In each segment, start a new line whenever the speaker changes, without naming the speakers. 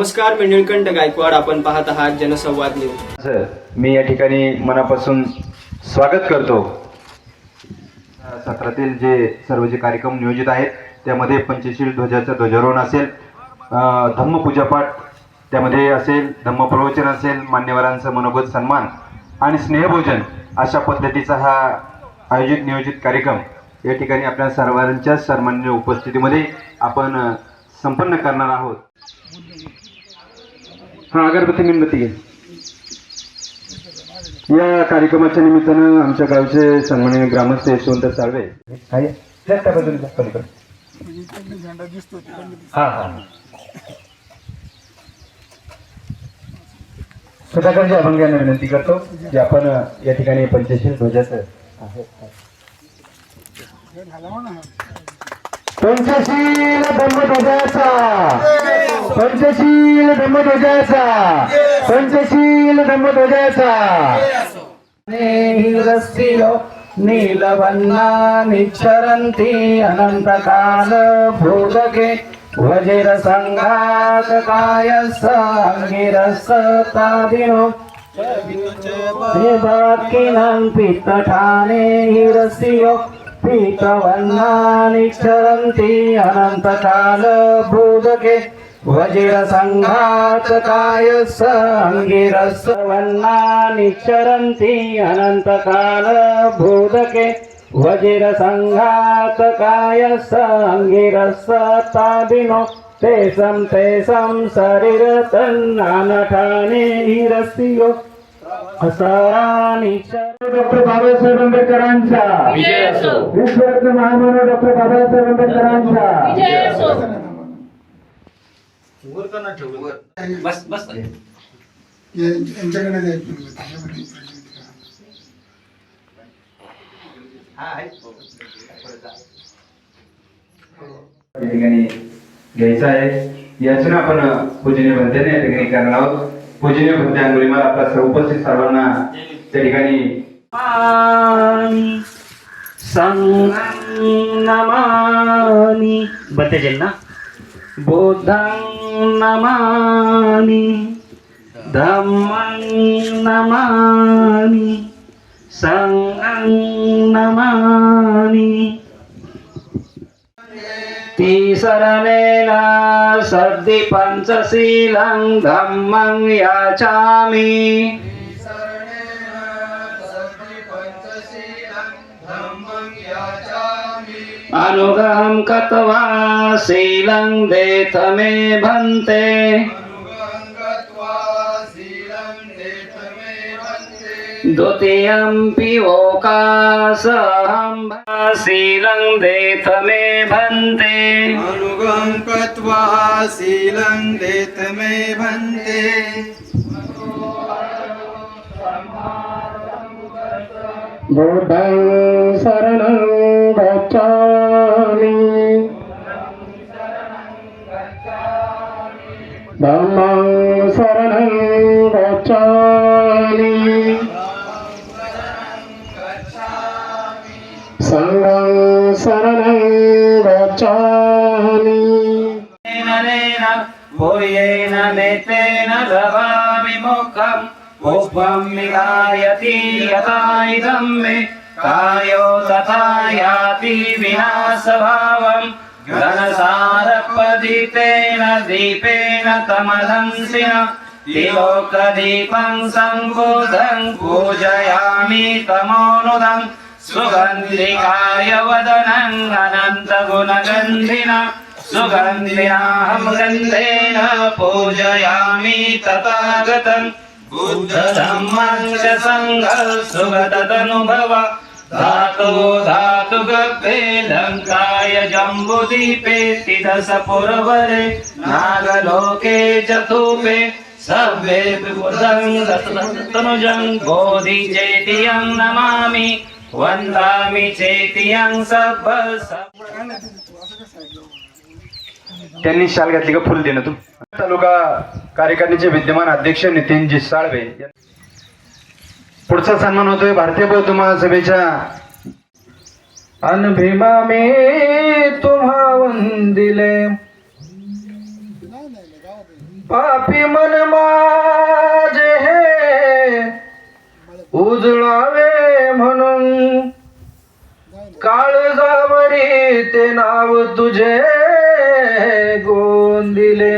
नमस्कार मी निळकंठ गायकवाड. आपण पाहत आहात जनसंवाद न्यूज.
सर मी या ठिकाणी मनापासून स्वागत करतो. सत्रातील जे सर्व जे कार्यक्रम नियोजित आहेत त्यामध्ये पंचशील ध्वजाचं ध्वजारोहण असेल धम्मपूजापाठ त्यामध्ये असेल धम्मप्रवचन असेल मान्यवरांचं मनोगत सन्मान आणि स्नेहभोजन अशा पद्धतीचा हा आयोजित नियोजित कार्यक्रम या ठिकाणी आपल्या सर्वांच्या सन्मान्य उपस्थितीमध्ये आपण संपन्न करणार आहोत. हा अगरबत्ती मेणबत्ती घे या कार्यक्रमाच्या निमित्तानं आमच्या गावचे सन्माननीय ग्रामस्थ यशवंत साळवे आहे त्या त्या हा हा. सुधाकरजी अभंग यांना विनंती करतो की आपण या ठिकाणी पंचशील ध्वजाचं आहे. पंचशील ब्रह्मध्वजाचा. पंचशील ब्रह्मध्वजाचा. पंचशील ब्रह्मध्वजाचा.
हिरस्यो नीलवन्ना निच्छरन्ति अनन्तकाल भूदके वज्रसङ्घात कायस्स अङ्गिरस्स तादिनो देवाकिनं पित्तठाने हिरस्यो पीतवन्ना निच्छरन्ति अनन्तकाल भूदके वज्रसङ्घात कायस्स अङ्गिरस्स वन्ना निच्छरन्ति अनन्तकाल भूदके वज्रसङ्घात कायस्स अङ्गिरस्स तादिनो तेषं तेषं शरीरतन्नानठाने हिरस्यो डॉक्टर बाबासाहेब आंबेडकरांचा. विश्वरत्न महामानव डॉक्टर बाबासाहेब आंबेडकरांचा.
यांच्याकडे
ठिकाणी घ्यायचं आहे. यातून आपण पूजनीय भंतेने या ठिकाणी करणार आहोत. पूजनीय भंते अंगुलीमाल आपल्या सर्व उपस्थित सर्वांना त्या ठिकाणी
नमामि बद्दजेल ना बुद्धं नमामि धम्मं नमामि सङ्गं नमामि तिसरणेन सद्धि पञ्चशीलं धम्मं याचामि. अनुग्रहं कत्वा शीलं देथ मे भन्ते। द्वितीयम्पि ओकासहं शीलं देथ मे भन्ते
अनुगं कृत्वा शीलं देत मे भन्ते
बुद्धं शरणं गच्छामि धम्मं शरणं पूर्येण नेत्रेण लभामि मुखम्। पुष्पं विगायति यथा इदं मे। कायो तथा याति विनाशभावम्। घनसारपदितेन दीपेन कमलंसिन तिलोकदीपं सम्बुधं पूजयामि तमोनुदम्। सुगन्धिकाय वदनम् अनन्तगुणगन्धिना सुगन्धिनाहं गन्धेन पूजयामि तथागतम्। बुद्धधम्मं च सङ्घः सुगतदनुभव। धातो धातु गभे लङ्काय जम्बुदीपे स्थितसपुरवरे नागलोके चतुपे सभ्ये बुधं तनुजं बोधि चेतियं नमामि। वन्दामि चेतियं सभ
त्यांनी शाल घातली का फुल देणं तू? तालुका कार्यकारिणीचे विद्यमान अध्यक्ष नितीनजी साळवे पुढचा सन्मान होतोय भारतीय बौद्ध महासभेच्या.
अन भीमा मे तुम्हा वंदिले
पापी मन माझे हे उजळावे म्हणून. काळजावरी ते नाव तुझे. गोंदिले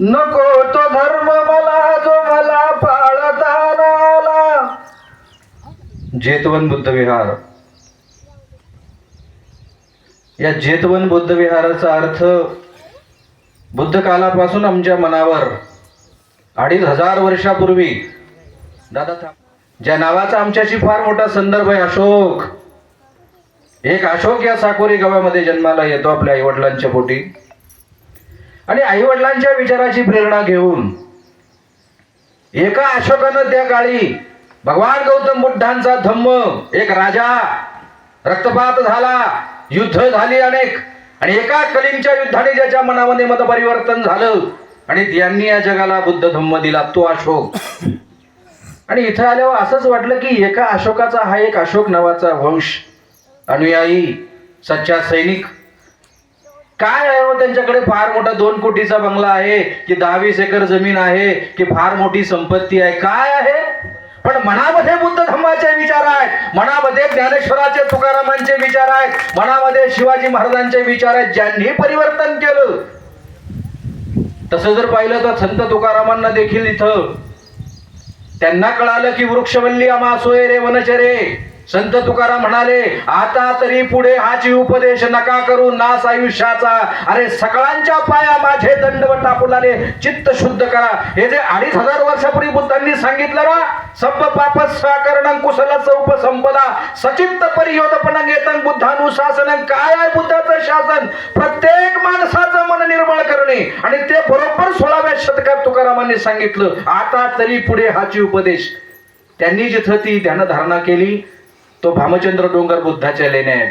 नको तो धर्म मला जो मला पाळता आला. जेतवन बुद्ध विहार. या जेतवन बुद्ध विहाराचा अर्थ बुद्ध कालापासून आमच्या मनावर अडीच हजार वर्षापूर्वी दादा ज्या नावाचा आमच्याशी फार मोठा संदर्भ आहे अशोक. एक अशोक या साकोरी गावामध्ये जन्माला येतो आपल्या आईवडिलांच्या पोटी. आणि आईवडिलांच्या विचाराची प्रेरणा घेऊन. एका अशोकानं त्या काळी भगवान गौतम बुद्धांचा धम्म एक राजा रक्तपात झाला युद्ध झाली अनेक. आणि एका कलिंगच्या युद्धाने ज्याच्या मनामध्ये मतपरिवर्तन झालं आणि त्यांनी या जगाला बुद्ध धम्म दिला तो अशोक. आणि इथं आल्यावर असंच वाटलं की एका अशोकाचा हा एक अशोक नावाचा वंश. अनुयायी सच्चा सैनिक काय आहे हो त्यांच्याकडे? फार मोठा दोन कोटीचा बंगला आहे की दहावीस एकर जमीन आहे की फार मोठी संपत्ती आहे. काय आहे? पण मनामध्ये बुद्ध धम्माचे विचार आहेत. मनामध्ये ज्ञानेश्वराचे तुकारामांचे विचार आहेत. मनामध्ये शिवाजी महाराजांचे विचार आहेत. ज्यांनी परिवर्तन केलं. तसं जर पाहिलं तर संत तुकारामांना देखील इथं त्यांना कळालं की वृक्षवल्ली आम्हा सोय रे वनचरे. संत तुकाराम म्हणाले आता तरी पुढे हाची उपदेश नका करू नास आयुष्याचा. अरे सकाळांच्या पाया माझे दंडवट टाकूलाले चित्त शुद्ध करा. हे जे अडीच हजार वर्षापूर्वी बुद्धांनी सांगितलं ना सब पाप साकरण कुशल उपसंपदा. सचित्त परियोदपण येतन बुद्धानुशासन काय आहे बुद्धाचं शासन? प्रत्येक माणसाचं मन निर्मळ करणे. आणि ते बरोबर सोळाव्या शतकात तुकारामांनी सांगितलं आता तरी पुढे हाची उपदेश. त्यांनी जिथं ती ध्यानधारणा केली तो भामचंद्र डोंगर बुद्धाच्या लेण्या आहे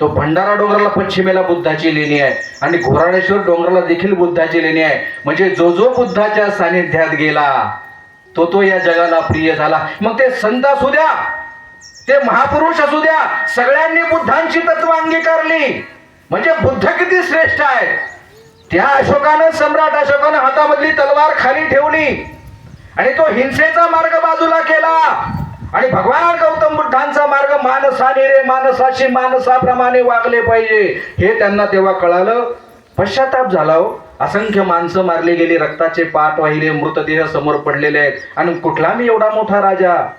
तो भंडारा डोंगराला पश्चिमेला बुद्धाची लेणी आहे. आणि घोराळेश्वर डोंगराला देखील बुद्धाची लेणी आहे. म्हणजे जो जो बुद्धाच्या सानिध्यात गेला तो तो या जगाला प्रिय झाला. मग ते संत असू द्या ते महापुरुष असू द्या सगळ्यांनी बुद्धांची तत्व अंगीकारली. म्हणजे बुद्ध किती श्रेष्ठ आहे त्या अशोकानं सम्राट अशोकानं हातामधली तलवार खाली ठेवली. आणि तो हिंसेचा मार्ग बाजूला केला. आणि भगवान गौतम बुद्धांचा मार्ग मानसाने रे मानसाशी मानसाप्रमाणे वागले पाहिजे. हे त्यांना तेव्हा कळालं. पश्चाताप झाला हो. असंख्य माणसं मारली गेली रक्ताचे पाठ वाहिले मृतदेह समोर पडलेले आहेत. आणि कुठला मी एवढा मोठा राजा?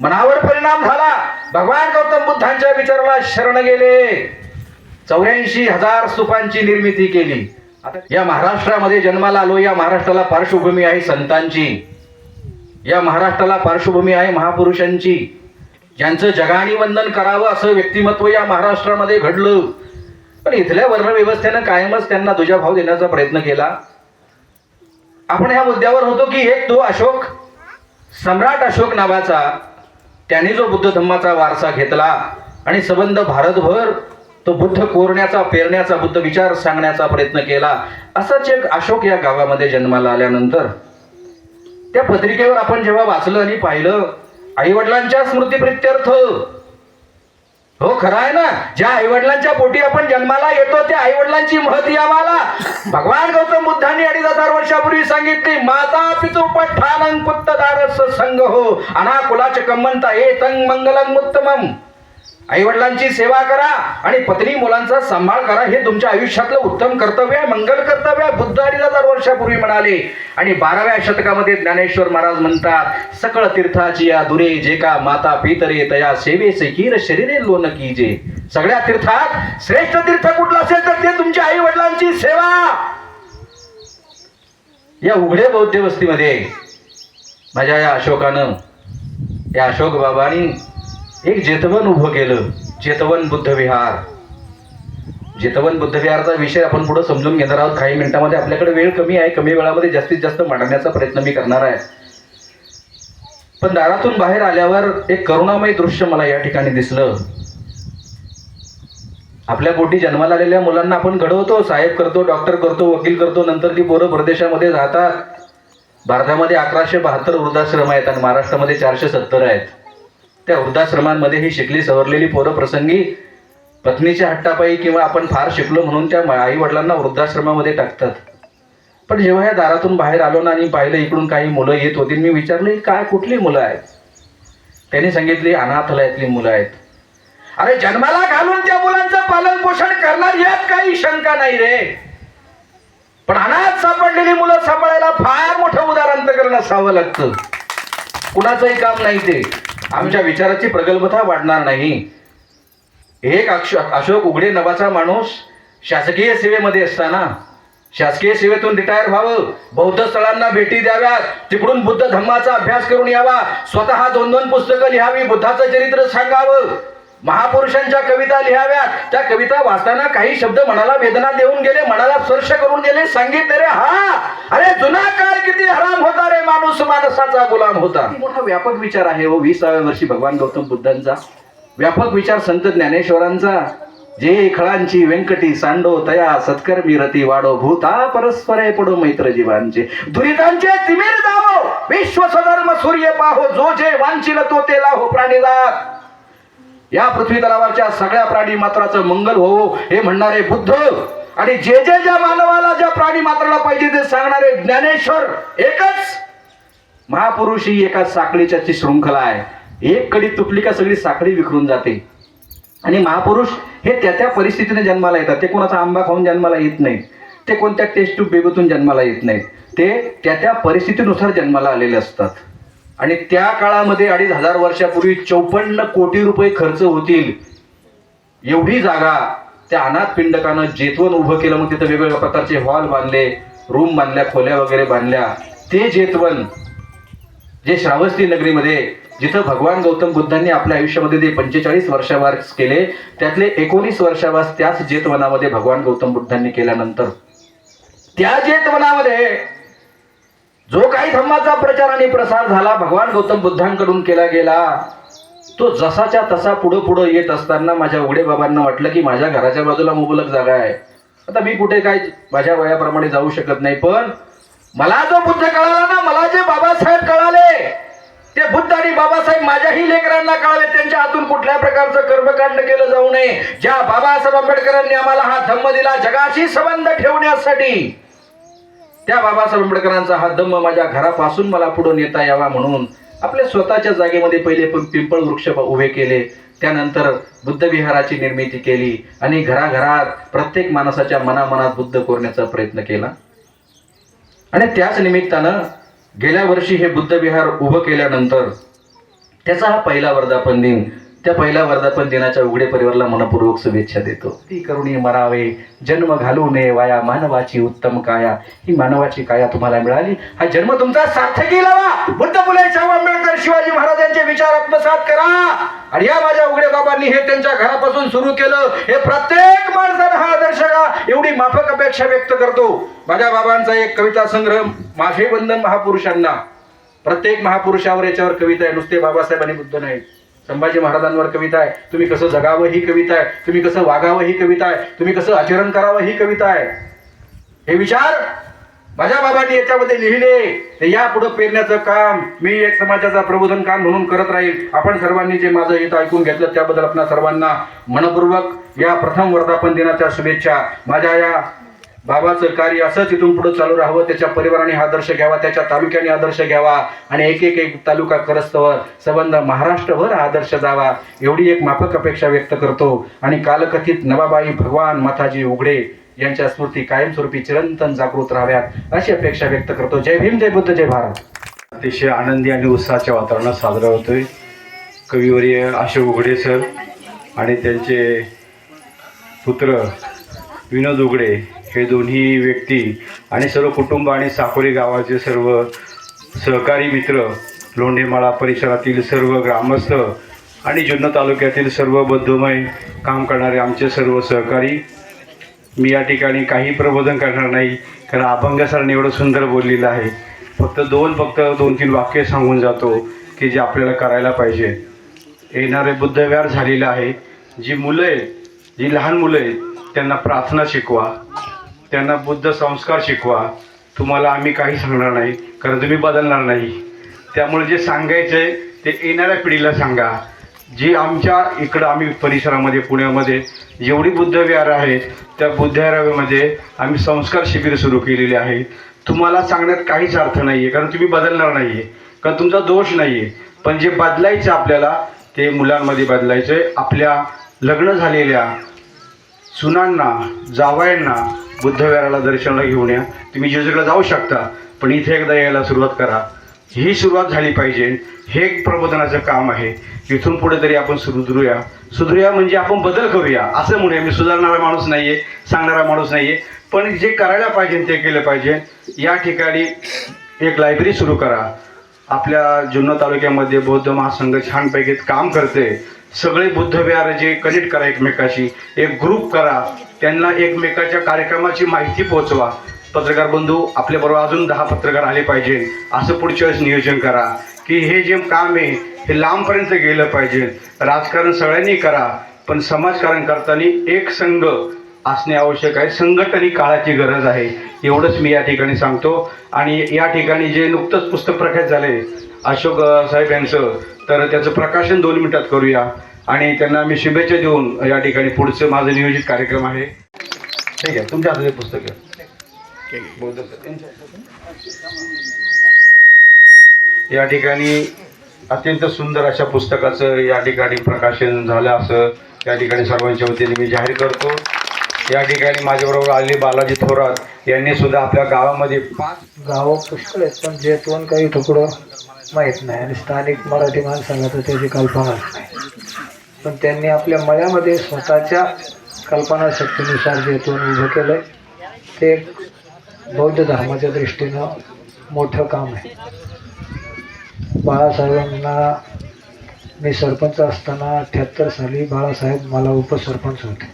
मनावर परिणाम झाला. भगवान गौतम बुद्धांच्या विचाराला शरण गेले. चौऱ्याऐंशी हजार स्तूपांची निर्मिती केली. आता या महाराष्ट्रामध्ये जन्माला आलो या महाराष्ट्राला पार्श्वभूमी आहे संतांची. या महाराष्ट्राला पार्श्वभूमी आहे महापुरुषांची. ज्यांचं जगानी वंदन करावं असं व्यक्तिमत्व या महाराष्ट्रामध्ये घडलं. पण इथल्या वर्णव्यवस्थेनं कायमच त्यांना दुजाभाव देण्याचा प्रयत्न केला. आपण ह्या मुद्द्यावर होतो की एक तो अशोक सम्राट अशोक नावाचा त्याने जो बुद्ध धम्माचा वारसा घेतला आणि संबंध भारतभर तो बुद्ध कोरण्याचा पेरण्याचा बुद्ध विचार सांगण्याचा प्रयत्न केला. असाच एक अशोक या गावामध्ये जन्माला आल्यानंतर त्या पत्रिकेवर आपण जेव्हा वाचलं आणि पाहिलं आई वडिलांच्या स्मृती प्रित्यर्थ हो खरं आहे ना? ज्या आईवडिलांच्या पोटी आपण जन्माला येतो त्या आईवडिलांची महती आम्हाला. भगवान गौतम बुद्धांनी अडीच हजार वर्षापूर्वी सांगितली माता पितू पठानं पुत्तदारस संघ हो अनाकुलाच कम्मंता ए तंग मंगलंग उत्तमम आईवडिलांची सेवा करा आणि पत्नी मुलांचा सांभाळ करा. हे तुमच्या आयुष्यातलं उत्तम कर्तव्य आहे. मंगल कर्तव्य आहे. बुद्ध हजार वर्षापूर्वी म्हणाले. आणि बाराव्या शतकामध्ये ज्ञानेश्वर महाराज म्हणतात सकळ तीर्थाची या दुरे जे का माता पितरे तया सेवेचे कीर शरीरे लोन कीजे. सगळ्या तीर्थात श्रेष्ठ तीर्थ कुठलं असेल तर ते तुमच्या आई वडिलांची सेवा. या उघड्या बौद्ध वस्तीमध्ये माझ्या या अशोकानं या अशोक बाबांनी एक जेतवन उभं केलं. जेतवन बुद्धविहार जेतवन बुद्धविहारचा विषय आपण पुढे समजून घेणार आहोत. काही मिनिटांमध्ये आपल्याकडे वेळ कमी आहे. कमी वेळामध्ये जास्तीत जास्त मांडण्याचा प्रयत्न मी करणार आहे. पण दारातून बाहेर आल्यावर एक करुणामय दृश्य मला या ठिकाणी दिसलं. आपल्या पोटी जन्माला आलेल्या मुलांना आपण घडवतो साहेब करतो डॉक्टर करतो वकील करतो नंतर ती पोरं परदेशामध्ये राहतात. भारतामध्ये अकराशे बहात्तर वृद्धाश्रम आहेत आणि महाराष्ट्रामध्ये चारशे सत्तर आहेत. त्या वृद्धाश्रमांमध्ये ही शिकली सवरलेली पोरं प्रसंगी पत्नीच्या हट्टापायी किंवा आपण फार शिकलो म्हणून त्या आई वडिलांना वृद्धाश्रमामध्ये टाकतात. पण जेव्हा या दारातून बाहेर आलो ना आणि पाहिलं इकडून काही मुलं येत होती मी विचारले काय कुठली मुलं आहेत? त्यांनी सांगितली अनाथालयातली मुलं आहेत. अरे जन्माला घालून त्या मुलांचं पालन पोषण करणार यात काही शंका नाही रे. पण अनाथ सापडलेली मुलं सांभाळायला फार मोठं उदाहरण असावं लागतं. कुणाचंही काम नाही ते. आमच्या विचाराची प्रगल्भता वाढणार नाही. एक अक्ष अशोक उघडे नवाचा माणूस शासकीय सेवेमध्ये असताना शासकीय सेवेतून रिटायर व्हावं. बौद्ध स्थळांना भेटी द्याव्यात. तिकडून बुद्ध धम्माचा अभ्यास करून यावा. स्वतः दोन दोन पुस्तकं लिहावी. बुद्धाचं चरित्र सांगावं. महापुरुषांच्या कविता लिहाव्यात. त्या कविता वाचताना काही शब्द मनाला वेदना देऊन गेले मनाला स्पर्श करून गेले सांगितले रे हा! अरे जुना काळ किती हराम होता रे माणूस माणसाचा गुलाम होता. मोठा व्यापक विचार आहे हो विसाव्या वर्षी भगवान गौतम बुद्धांचा. व्यापक विचार संत ज्ञानेश्वरांचा. जे खळांची व्यंकटी सांडो तया सत्कर्मी रती वाडो भूता परस्परे पडो मैत्र जीवांचे दुरितांचे तिमिर जावो विश्व सधर्म सूर्य पाहो जो जे वांचिल तो ते लाहो प्राणीला या पृथ्वी तलावरच्या सगळ्या प्राणी मात्राचं मंगल होवो हे म्हणणारे बुद्ध आणि जे जे ज्या मानवाला ज्या प्राणी मात्राला पाहिजे ते सांगणारे ज्ञानेश्वर एकच. महापुरुष ही एका साखळीच्या ची शृंखला आहे. एक कडी तुटली का सगळी साखळी विखरून जाते. आणि महापुरुष हे त्या त्या परिस्थितीने जन्माला येतात. ते कोणाचा आंबा खाऊन जन्माला येत नाहीत. ते कोणत्या टेस्ट ट्यूब बेबीतून जन्माला येत नाहीत. ते त्या त्या परिस्थितीनुसार जन्माला आलेले असतात. आणि त्या काळामध्ये अडीच हजार वर्षापूर्वी चौपन्न कोटी रुपये खर्च होतील एवढी जागा त्या अनाथ पिंडकानं जेतवन उभं केलं मग तिथं वेगवेगळ्या प्रकारचे हॉल बांधले रूम बांधल्या खोल्या वगैरे बांधल्या. ते जेतवन जे श्रावस्ती नगरीमध्ये जिथं भगवान गौतम बुद्धांनी आपल्या आयुष्यामध्ये जे पंचेचाळीस वर्षावास केले त्यातले एकोणीस वर्षावास त्याच जेतवनामध्ये भगवान गौतम बुद्धांनी केल्यानंतर. त्या जेतवनामध्ये जो काही धम्माचा प्रचार आणि प्रसार झाला भगवान गौतम बुद्धांकडून केला गेला तो जसाच्या तसा पुढं पुढं येत असताना माझ्या उघडे बाबांना वाटलं की माझ्या घराच्या बाजूला मुबलक जागा आहे. आता मी कुठे काय माझ्या वयाप्रमाणे जाऊ शकत नाही पण मला जो बुद्ध कळाला ना मला जे बाबासाहेब कळाले ते बुद्ध आणि बाबासाहेब माझ्याही लेकरांना कळाले त्यांच्या हातून कुठल्या प्रकारचं कर्मकांड केलं जाऊ नये. ज्या बाबासाहेब आंबेडकरांनी आम्हाला हा धम्म दिला जगाशी संबंध ठेवण्यासाठी त्या बाबासाहेब आंबेडकरांचा हा दम माझ्या घरापासून मला पुढे नेता यावा म्हणून आपल्या स्वतःच्या जागेमध्ये पहिले पण पिंपळ वृक्ष उभे केले. त्यानंतर बुद्धविहाराची निर्मिती केली आणि घराघरात प्रत्येक माणसाच्या मनामनात बुद्ध कोरण्याचा प्रयत्न केला. आणि त्याच निमित्तानं गेल्या वर्षी हे बुद्धविहार उभं केल्यानंतर त्याचा हा पहिला वर्धापन दिन त्या पहिल्या वर्धापन दिनाच्या उघडे परिवाराला मनपूर्वक शुभेच्छा देतो. ती करुणी मरावे जन्म घालू नये वाया मानवाची उत्तम काया. ही मानवाची काया तुम्हाला मिळाली. हा जन्म तुमचा सार्थकी लावा बुद्ध फुले शाहू आंबेडकर शिवाजी महाराजांचे विचार आत्मसात करा. आणि या माझ्या उघडे बाबांनी हे त्यांच्या घरापासून सुरू केलं. हे प्रत्येक माणसानं हा आदर्श का एवढी माफक अपेक्षा व्यक्त करतो. माझ्या बाबांचा एक कविता संग्रह माझे बंधन महापुरुषांना. प्रत्येक महापुरुषावर याच्यावर कविता आहे. नुसते बाबासाहेब आणि बुद्ध नाही संभाजी महाराजांवर कविता आहे. तुम्ही कसं जगावं ही कविता आहे. तुम्ही कसं वागावं ही कविता आहे. तुम्ही कसं आचरण करावं ही कविता आहे. हे विचार माझ्या बाबांनी याच्यामध्ये लिहिले. ते या पुढे पेरण्याचं काम मी एक समाजाचा प्रबोधन काम म्हणून करत राहील. आपण सर्वांनी जे माझं हित ऐकून घेतलं त्याबद्दल आपल्या सर्वांना मनपूर्वक या प्रथम वर्धापन दिनाच्या शुभेच्छा. माझ्या या बाबाचं कार्य असंच इथून पुढे चालू राहावं त्याच्या परिवाराने आदर्श घ्यावा त्याच्या तालुक्याने आदर्श घ्यावा आणि एक एक एक तालुका करस्तवर संबंध महाराष्ट्रभर आदर्श जावा एवढी एक माफक अपेक्षा व्यक्त करतो. आणि कालकथित नवाबाई भगवान माताजी उघडे यांच्या स्मृती कायमस्वरूपी चिरंतन जागृत राहाव्यात अशी अपेक्षा व्यक्त करतो. जय भीम जय बुद्ध जय भारत.
अतिशय आनंदी आणि उत्साहाच्या वातावरणात साजरा होतोय. कविवर्य अशोक उघडे सर आणि त्यांचे पुत्र विनोद उघडे हे दोन्ही व्यक्ती आणि सर्व कुटुंब आणि साकोरी गावाचे सर्व सहकारी मित्र लोंढेमाळा परिसरातील सर्व ग्रामस्थ आणि जुन्नर तालुक्यातील सर्व बद्धमय काम करणारे आमचे सर्व सहकारी मी या ठिकाणी काही प्रबोधन करणार नाही कारण अभंग सरांनी एवढं सुंदर बोललेलं आहे. फक्त दोन फक्त दोन तीन वाक्य सांगून जातो की जे आपल्याला करायला पाहिजे. येणारे बुद्धव्यार झालेलं आहे. जी मुलं आहेत जी लहान मुलं आहेत त्यांना प्रार्थना शिकवा. त्यांना बुद्ध संस्कार शिकवा. तुम्हाला आम्ही काही सांगणार नाही कारण तुम्ही बदलणार नाही. त्यामुळे जे सांगायचं आहे ते येणाऱ्या पिढीला सांगा. जी आमच्या इकडं आम्ही परिसरामध्ये पुण्यामध्ये जेवढी बुद्धविहार आहेत त्या बुद्धविहारामध्ये आम्ही संस्कार शिबिर सुरू केलेले आहे तुम्हाला सांगण्यात काहीच अर्थ नाही आहे कारण तुम्ही बदलणार नाही आहे कारण तुमचा दोष नाही आहे पण जे बदलायचं आपल्याला ते मुलांमध्ये बदलायचं आहे आपल्या लग्न झालेल्या सुनांना जावयांना बुद्धविहाराला दर्शनाला घेऊन या. तुम्ही जेजुरीला जाऊ शकता पण इथे एकदा यायला सुरुवात करा. ही सुरुवात झाली पाहिजे. हे एक प्रबोधनाचं काम आहे. इथून पुढे तरी आपण सुधरूया. सुधरूया म्हणजे आपण बदल करूया. असं म्हणूया मी सुधारणारा माणूस नाही आहे सांगणारा माणूस नाही आहे पण जे करायला पाहिजे ते केलं पाहिजे. या ठिकाणी एक लायब्ररी सुरू करा. आपल्या जुन्नर तालुक्यामध्ये बौद्ध महासंघ छानपैकी काम करते. सगळे बुद्धविहार जे कनेक्ट करा एकमेकाशी. एक ग्रुप करा. त्यांना एकमेकाच्या कार्यक्रमाची माहिती पोहोचवा. पत्रकार बंधू आपल्याबरोबर अजून दहा पत्रकार आले पाहिजे. असं पुढच्या वेळेस नियोजन करा. की हे जे काम आहे हे लांबपर्यंत गेलं पाहिजे. राजकारण सगळ्यांनी करा पण समाजकारण करताना एक संघ असणे आवश्यक आहे. संघटन ही काळाची गरज आहे. एवढंच मी या ठिकाणी सांगतो. आणि या ठिकाणी जे नुकतंच पुस्तक प्रकाश झाले अशोक साहेब यांचं तर त्याचं प्रकाशन दोन मिनिटात करूया. आणि त्यांना मी शुभेच्छा देऊन या ठिकाणी पुढचं माझं नियोजित कार्यक्रम आहे. ठीक आहे तुमच्या हातात हे पुस्तक आहे या ठिकाणी अत्यंत सुंदर अशा पुस्तकाचं या ठिकाणी प्रकाशन झालं असं या ठिकाणी सर्वांच्या वतीने मी जाहीर करतो. या ठिकाणी माझ्याबरोबर आले बालाजी थोरात यांनी सुद्धा आपल्या गावामध्ये पाच
गावं पुष्कळ आहेत पण जेतून काही तुकडं माहीत नाही आणि स्थानिक मराठी माणसाला तर त्याची कल्पनाच नाही. पण त्यांनी आपल्या मळ्यामध्ये स्वतःच्या कल्पनाशक्तीनुसार जेतवण उभं केलं आहे ते एक बौद्ध धर्माच्या दृष्टीनं मोठं काम आहे. बाळासाहेबांना मी सरपंच असताना अठ्ठ्याहत्तर साली बाळासाहेब मला उपसरपंच होते.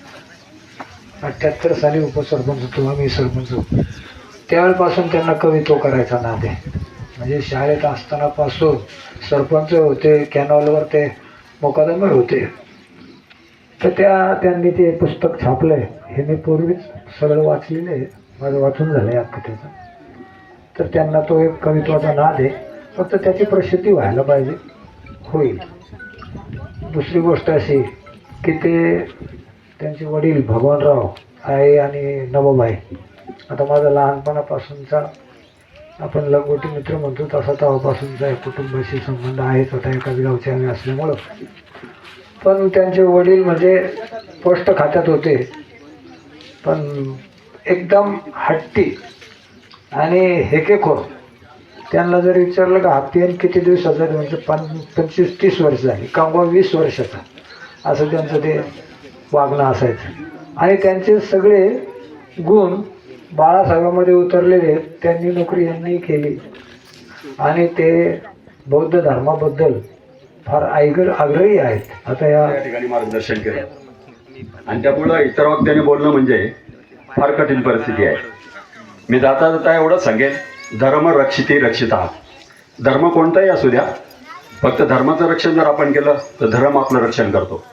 अठ्ठ्याहत्तर साली उपसरपंच होतो आम्ही सरपंच होतो. त्यावेळेपासून त्यांना कवित्व करायचा नाद आहे. म्हणजे शाळेत असतानापासून सरपंच होते कॅनॉलवर ते मोकादमे होते. तर त्या त्यांनी ते पुस्तक छापलं आहे हे मी पूर्वीच सगळं वाचलेलं आहे. माझं वाचून झालं आहे अख्खं तर त्यांना तो एक कवित्वाचा नाद आहे. फक्त त्याची प्रसिद्धी व्हायला पाहिजे. होईल. दुसरी गोष्ट अशी की ते त्यांचे वडील भगवानराव आई आणि नवबाई. आता माझा लहानपणापासूनचा आपण लंगोटी मित्र म्हणतो तसा तेव्हापासूनचा एक कुटुंबाशी संबंध आहेच होता एकाच गावचे आम्ही असल्यामुळं. पण त्यांचे वडील म्हणजे पोस्ट खात्यात होते. पण एकदम हट्टी आणि हेकेखोर. त्यांना जर विचारलं का हप्ते किती दिवसाचा म्हणजे पं पंचवीस तीस वर्ष झाली. किंवा वीस वर्षाचा. असं त्यांचं ते वागणं असायचं. आणि त्यांचे सगळे गुण बाळासाहेबामध्ये उतरलेले आहेत. त्यांनी नोकरी यांनी केली. आणि ते बौद्ध धर्माबद्दल फार आयगर आग्रही आहेत. आता या
या ठिकाणी मार्गदर्शन केलं. आणि त्यामुळं इतर वक्त्याने बोलणं म्हणजे फार कठीण परिस्थिती आहे. मी जाता जाता एवढंच सांगेन धर्म रक्षिते रक्षिता. धर्म कोणताही असू द्या फक्त धर्माचं रक्षण जर आपण केलं तर धर्म आपलं रक्षण करतो.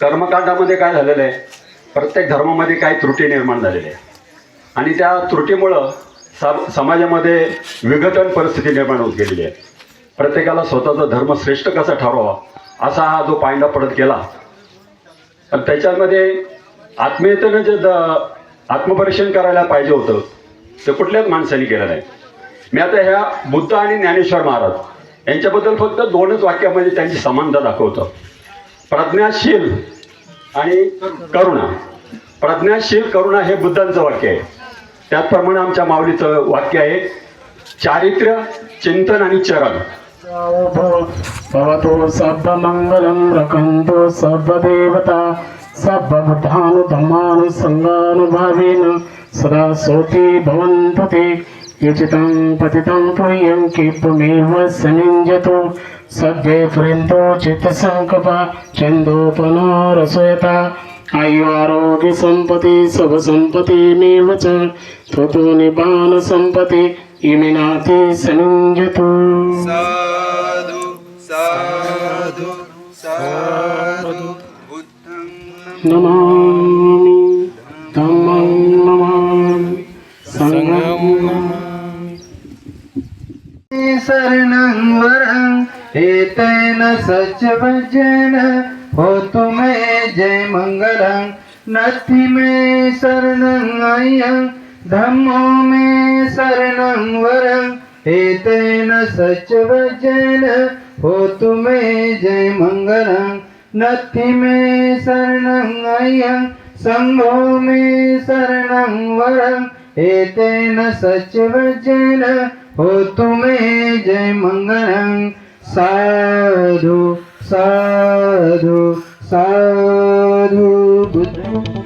कर्मकांडामध्ये काय झालेलं आहे? प्रत्येक धर्मामध्ये काही त्रुटी निर्माण झालेल्या आहे आणि त्या त्रुटीमुळं सा समाजामध्ये विघटन परिस्थिती निर्माण होत गेलेली आहे. प्रत्येकाला स्वतःचा धर्म श्रेष्ठ कसा ठरवा असा हा जो पायंडा पडत गेला पण त्याच्यामध्ये आत्मीयतेनं जे द आत्मपरीक्षण करायला पाहिजे होतं ते कुठल्याच माणसाने केलं नाही. मी आता ह्या बुद्ध आणि ज्ञानेश्वर महाराज यांच्याबद्दल फक्त दोनच वाक्यामध्ये त्यांची समानता दाखवतो. प्रज्ञाशील आणि करुणा. प्रज्ञाशील करुणा हे बुद्धांचं वाक्य आहे. त्याचप्रमाणे आमच्या माऊलीचं वाक्य आहे चारित्र्य चिंतन आणि चरण.
भवतु सर्वमङ्गलं रकन्तु सर्वदेवता सर्वबुद्धानुधर्मानुसङ्गानुभावेन सदा सोति भवन्तु ते यचितं पतितं पुण्यं किपमेव सनिञ्जतु सद्ये पुरिन्दो चित्तसङ्कपा चन्दोपनरसयता। आयुरारोग्यसम्पत्ति शुभसम्पत्तिमेव च ततो निपानसम्पत्ति इमिनाति सनिञ्जतु
साधु साधु साधु बुद्धं
नमामि धम्मं नमामि सङ्गं
शरणं वरं एतेन सच भजन मंगलं नथि में शरणं अयं धम्मो में शरणं वरं। एतेन सच भजन हो तुम्हें जय मंगलं नथि में शरणं अयं संघो में शरणं वरं। एतेन सच हो तुम्हें जय मंगलं साधु साधु साधु। बुद्धु